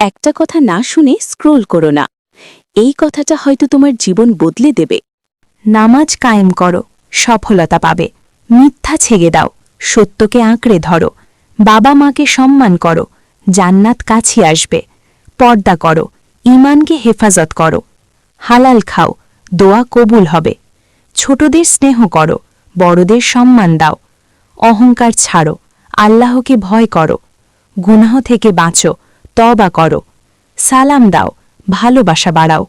একটা কথা না শুনে স্ক্রোল করো না। এই কথাটা হয়তো তোমার জীবন বদলে দেবে। নামাজ কায়েম করো, সফলতা পাবে। মিথ্যা ছেগে দাও, সত্যকে আঁকড়ে ধরো। বাবা মাকে সম্মান করো, জান্নাত কাছে আসবে। পর্দা করো ইমানকে হেফাজত করো। হালাল খাও, দোয়া কবুল হবে। ছোটদের স্নেহ করো, বড়দের সম্মান দাও। অহংকার ছাড়ো, আল্লাহকে ভয় করো। গুনাহ থেকে বাঁচো তবা করো। সালাম দাও, ভালোবাসা বাড়াও।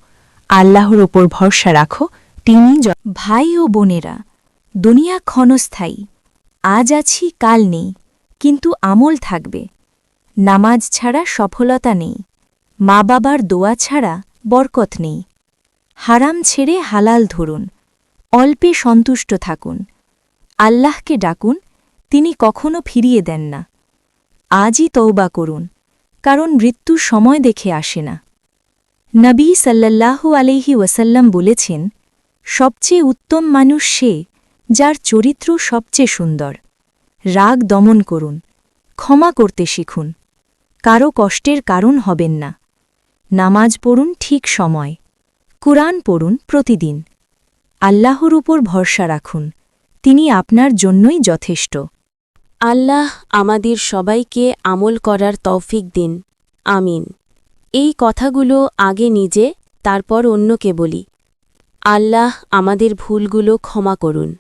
আল্লাহর ওপর ভরসা রাখো, তিনি ভাই ও বোনেরা, দুনিয়া ক্ষণস্থায়ী। আজ আছি, কাল নেই, কিন্তু আমল থাকবে। নামাজ ছাড়া সফলতা নেই। মা বাবার দোয়া ছাড়া বরকত নেই। হারাম ছেড়ে হালাল ধরুন, অল্পে সন্তুষ্ট থাকুন। আল্লাহকে ডাকুন, তিনি কখনো ফিরিয়ে দেন না। আজই তৌবা করুন। কারণ মৃত্যু সময় দেখে আসে না। নবী সাল্লাল্লাহু আলাইহি ওয়াসাল্লাম বলেছেন, সবচেয়ে উত্তম মানুষ সে যার চরিত্র সবচেয়ে সুন্দর। রাগ দমন করুন, ক্ষমা করতে শিখুন, কারও কষ্টের কারণ হবেন না। নামাজ পড়ুন ঠিক সময়, কুরআন পড়ুন প্রতিদিন। আল্লাহর উপর ভরসা রাখুন, তিনি আপনার জন্যই যথেষ্ট। আল্লাহ আমাদের সবাইকে আমল করার তৌফিক দিন। আমিন। এই কথাগুলো আগে নিজে, তারপর অন্যকে বলি। আল্লাহ আমাদের ভুলগুলো ক্ষমা করুন।